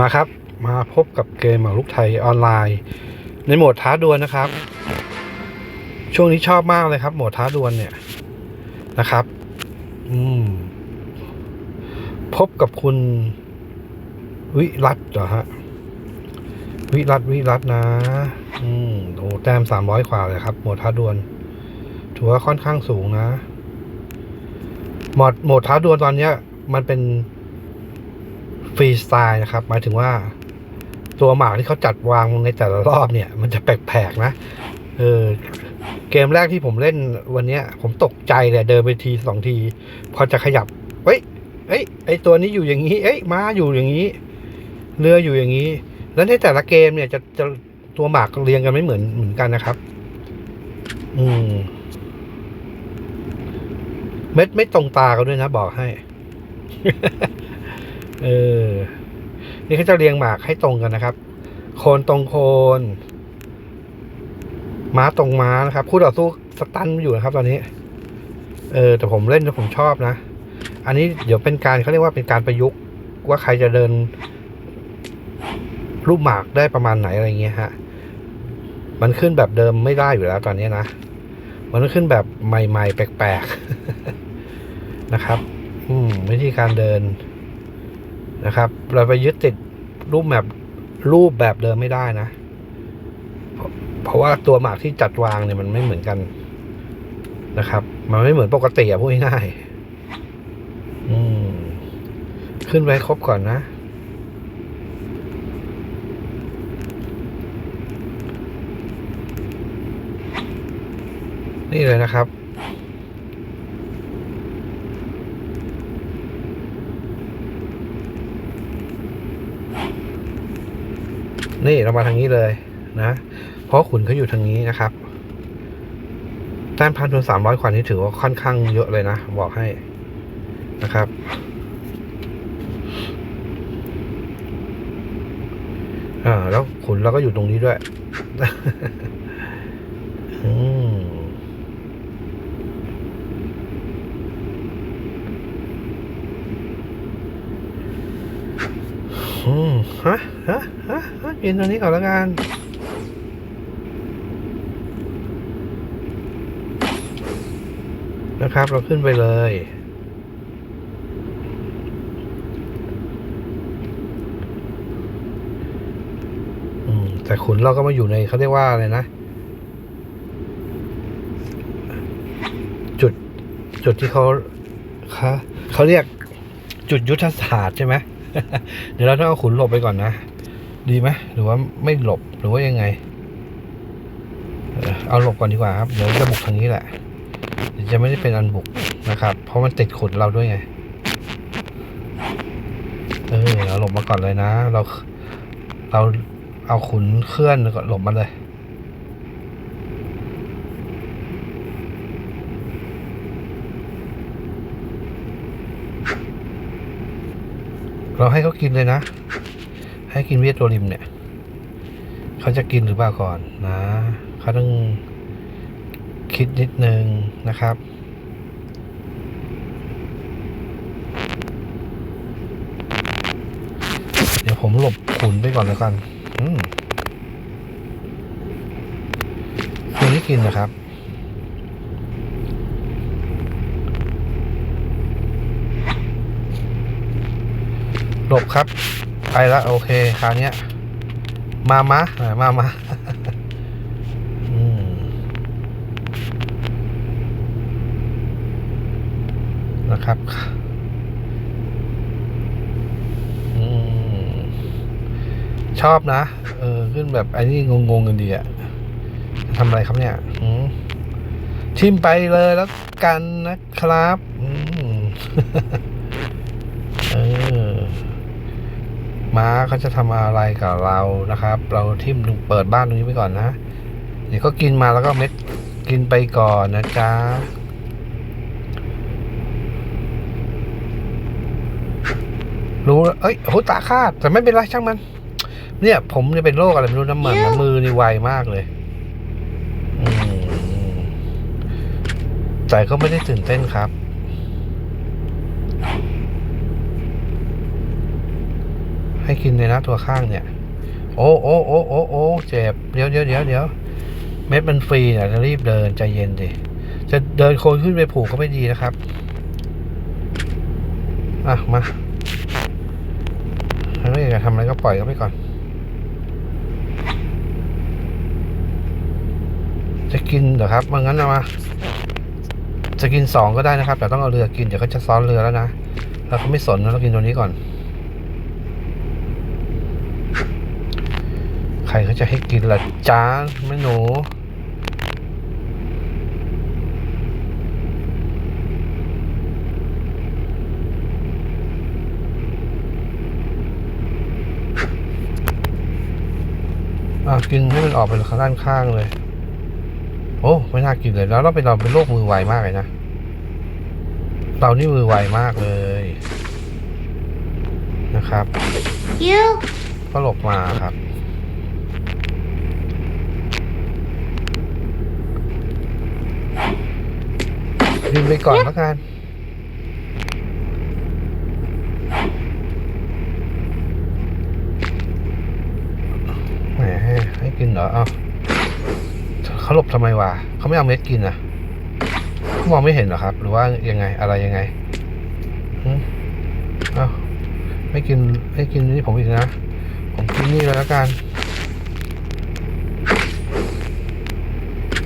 มาครับ มาพบกับเกมหมากรุกไทยออนไลน์ ในโหมดท้าดวลนะครับ ช่วงนี้ชอบมากเลยครับ โหมดท้าดวลเนี่ยนะครับ อืม พบกับคุณ วิรัตเหรอฮะ วิรัตวิรัตนะ อืมโอ้แต้มสามร้อยกว่าเลยครับ โหมดท้าดวลถือว่าค่อนข้างสูงนะ โหมดโหมดท้าดวลตอนเนี้ย มันเป็น ฟรีสไตล์นะครับหมายถึงว่าตัวหมากที่เขาจัดวางในแต่ละรอบเนี่ย มันจะแปลกๆนะเออเกมแรกที่ผมเล่นวันเนี้ย ผมตกใจเลยเดินไปทีสองที พอจะขยับเฮ้ยเอ้ยไอตัวนี้อยู่อย่างนี้ เอ้ยม้าอยู่อย่างนี้ เรืออยู่อย่างนี้ แล้วในแต่ละเกมเนี่ยจะจะตัวหมากเรียงกันไม่เหมือนเหมือนกันนะครับ อืม เม็ดไม่ตรงตากันด้วยนะ บอกให้ เออ นี่เขาจะเรียงหมากให้ตรงกันนะครับ โคนตรงโคน ม้าตรงม้านะครับ คู่ต่อสู้สตันอยู่นะครับ ตอนนี้ เออ แต่ผมเล่นแล้วผมชอบนะ อันนี้เดี๋ยวเป็นการเขาเรียกว่าเป็นการประยุกต์ว่าใครจะเดิน รูปหมากได้ประมาณไหนอะไรเงี้ยฮะ มันขึ้นแบบเดิมไม่ได้อยู่แล้วตอนนี้นะ มันต้องขึ้นแบบใหม่ ๆ แปลกๆนะครับ อืมวิธีการเดิน นะครับ เราไปยึดติดรูปแบบรูปแบบเดิมไม่ได้นะ เพราะว่าตัวหมากที่จัดวางเนี่ยมันไม่เหมือนกันนะครับ มันไม่เหมือนปกติอะพูดง่ายๆขึ้นไปครบก่อนนะนี่เลยนะครับ นี่เรามาทางนี้เลยนะ เพราะขุนเขาอยู่ทางนี้นะครับแต้มพันทุนสามร้อยกว่านี้ถือว่าค่อนข้างเยอะเลยนะ บอกให้นะครับ อ่า แล้วขุนเราก็อยู่ตรงนี้ด้วย อืมอืมฮะฮะฮะ ฮะกินตัวนี้ก่อนล้วกันนะครับ เราขึ้นไปเลยอืมแต่ขุนเราก็มาอยู่ในเขาเรียกว่าอะไรนะ จุดจุดที่เขาเขาเขาเรียกจุดยุทธศาสตร์ใช่ไหม เดี๋ยวเราต้องเอาขุนหลบไปก่อนนะ ดีไหมหรือว่าไม่หลบหรือว่ายังไง เอาหลบก่อนดีกว่าครับ เดี๋ยวจะบุกทางนี้แหละเดี๋ยวจะไม่ได้เป็นอันบุกนะครับ เพราะมันติดขุนเราด้วยไง เออเราหลบมาก่อนเลยนะ เราเราเอาขุนเคลื่อนแล้วก็หลบมาเลยเราให้เขากินเลยนะ ให้กินเวียดตัวริมเนี่ย เขาจะกินหรือเปล่าก่อนนะ เขาต้องคิดนิดนึงนะครับ เดี๋ยวผมหลบขุนไปก่อนแล้วกัน อืมคุณที่กินนะครับหลบครับ ไปละโอเคคราวนี้มามะอ่ามามาอนะครับอชอบนะ เออ ขึ้นแบบไอ้นี่งงๆกันดีอะทำอะไรครับเนี่ยชิมไปเลยแล้วกันนะครับ อืม เออ ม้า เขาจะทำอะไรกับเรานะครับ เราทิมเปิดบ้านตรงนี้ไปก่อนนะ เดี๋ยวก็กินมาแล้วก็เม็ดกินไปก่อนนะจ๊ะรู้แล้วเอ้ยโหตาคาดแต่ไม่เป็นไรช่างมัน เนี่ย ผมจะเป็นโรคอะไรไม่รู้น้ำมันนะมือนี่ไวมากเลยอืมแต่ก็ไม่ได้ตื่นเต้นครับ ให้กินเลยนะตัวข้างเนี่ย โอ้โอ้โอ้โอ้โอ้เจ็บเดี๋ยวเดี๋ยวเดี๋ยวเดี๋ยวเม็ดมันฟรีเนี่ยจะรีบเดินใจเย็นดิจะเดินโคนขึ้นไปผูกก็ไม่ดีนะครับอะมาไม่อยากจะทำอะไรก็ปล่อยเขาไปก่อน จะกินเหรอครับมางั้นนะมาจะกินสองก็ได้นะครับ แต่ต้องเอาเรือกินเดี๋ยวเขาจะซ้อนเรือแล้วนะเราเขาไม่สนเรากินตัวนี้ก่อน ใค รเขาจะให้กินล่ะจ้าแม่หนูอะกินให้มันออกเป็นด้านข้างเลย โอ้ไม่น่ากินเลยแล้วเราเป็นเราเป็นโรคมือไวมากเลยนะเรานี่มือไวมากเลย นะครับ You ก็หลบมาครับ กินไปก่อนแล้วกันแหมให้กินเหรอเอาเขาหลบทำไมวะเขาไม่เอาเม็ดกินอะเขามองไม่เห็นเหรอครับ หรือว่ายังไงอะไรยังไงเอาไม่กินไม่กินนี่ผมอีกนะ ผมกินนี่แล้วกัน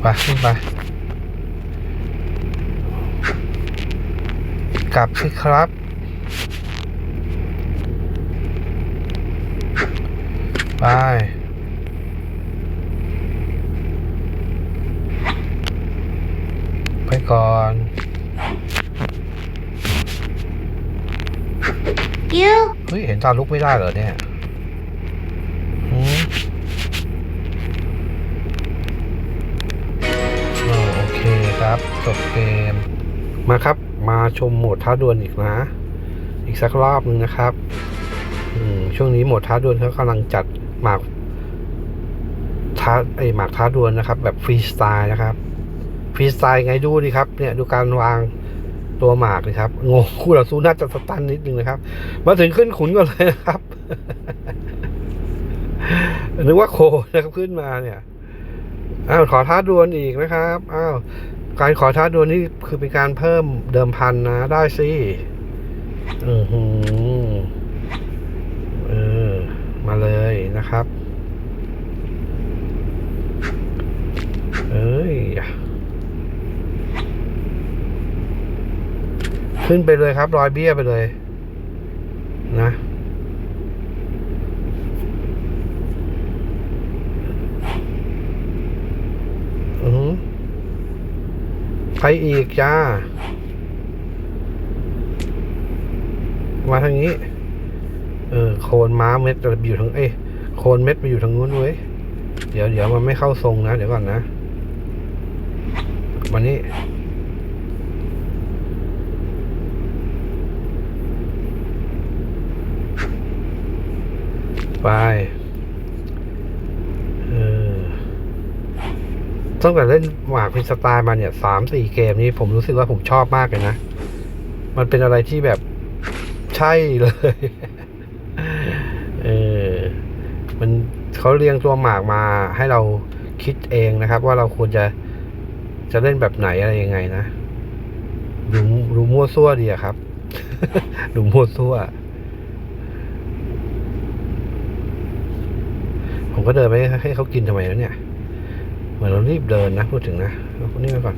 ไปขึ้นไป กลับสิครับ ไป ไปก่อน you เฮ้ยเห็นตาลุกไม่ได้เหรอเนี่ยหืมอ๋อโอเคครับจบเกม มาครับ มาชมโหมดท้าดวลอีกนะ อีกสักรอบหนึงนะครับช่วงนี้โหมดท้าดวลเขากำลังจัดหมากท้าไอหมากท้าดวลนะครับ แบบฟรีสไตล์นะครับฟรีสไตล์ไงดูดิครับ เนี่ยดูการวางตัวหมากเลยครับงงคู่ต่อสู้น่าจะสตันนิดนึงนะครับ มาถึงขึ้นขุนก่อนเลยนะครับนึกว่าโคนะครับขึ้นมาเนี่ยอ้าวขอท้าดวลอีกนะครับอ้าว การขอท้าดวลนี่คือเป็นการเพิ่มเดิมพันนะ ได้สิอือหือเออ มาเลยนะครับ เอ้ย ขึ้นไปเลยครับ รอยเบี้ยไปเลย นะ อือหือ ไปอีกจ้า มาทางนี้ เออ โคนม้าเม็ดจะอยู่ทางเอ้โคนเม็ดไปอยู่ทางนู้นเว้ย เดี๋ยวเดี๋ยวมันไม่เข้าทรงนะ เดี๋ยวก่อนนะ วันนี้ไป เออ ตั้งแต่เล่นหมากพินสไตล์มาเนี่ยสามสี่เกมนี้ผมรู้สึกว่าผมชอบมากเลยนะ มันเป็นอะไรที่แบบใช่เลย เออ มันเขาเรียงตัวหมากมาให้เราคิดเองนะครับ ว่าเราควรจะจะเล่นแบบไหนอะไรยังไงนะดูดูมั่วซั่วดีอะครับดูมั่วซั่ว ผมก็เดินไปให้เขากินทำไมแล้วเนี่ย มือนเรารีบเดินนะพูดถึงนะเอาคนนี้ไปก่อน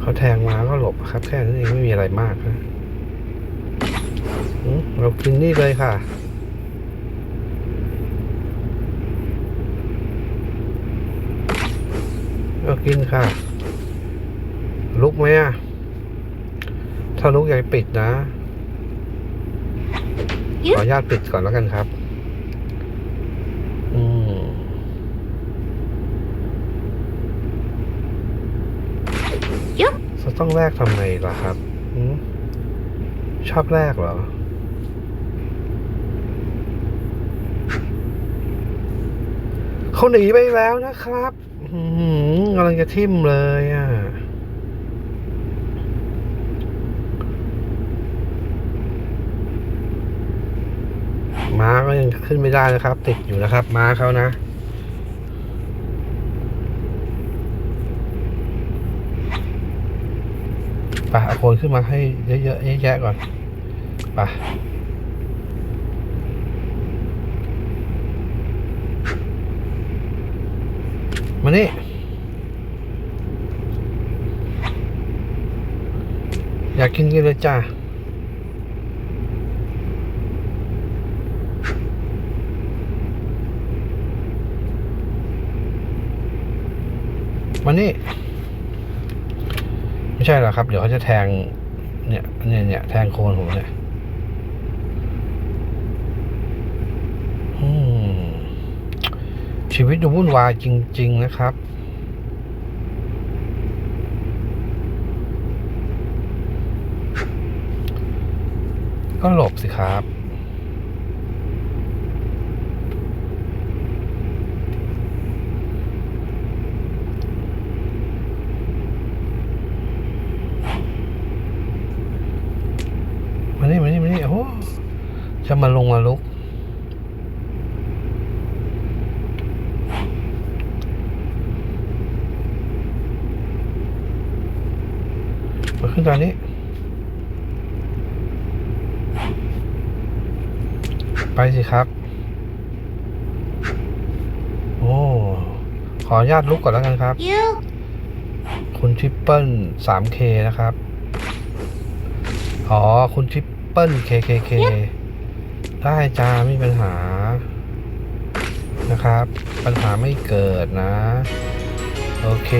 เขาแทงมาก็หลบครับแค่นั้นเองไม่มีอะไรมากนะเรากินนี่เลยค่ะเรากินค่ะ ลุกไหมอะ ถ้าลุกอย่าปิดนะ ขออนุญาตปิดก่อนแล้วกันครับ อืม Yup จะ ต้องแลกทำไมล่ะครับ ชอบแลกเหรอ เขาหนีไปแล้วนะครับกำลังจะทิ่มเลยอะม้าก็ยังขึ้นไม่ได้นะครับ ติดอยู่นะครับ ม้าเขานะ ปเอาโคนขึ้นมาให้เยอะๆแยะๆก่อนไปมานี่อยากกินกันเลยจ้ามานี่ ไม่ใช่หรอกครับ เดี๋ยวเขาจะแทง เนี่ยเนี่ยเนี่ยแทงโคนผมเนี่ยชีวิตดูวุ่นวายจริง ๆ นะครับก็หลบสิครับ มานี่มานี่มานี่โอ้โห จะมาลงมาลุก มาขึ้นตอนนี้ ไปสิครับ โอ้ ขออนุญาตลุกก่อนแล้วกันครับ คุณทริปเปิล 3K นะครับ อ๋อ คุณทริปเปิล KKK ได้จ้าไม่มีปัญหานะครับ ปัญหาไม่เกิดนะ โอเค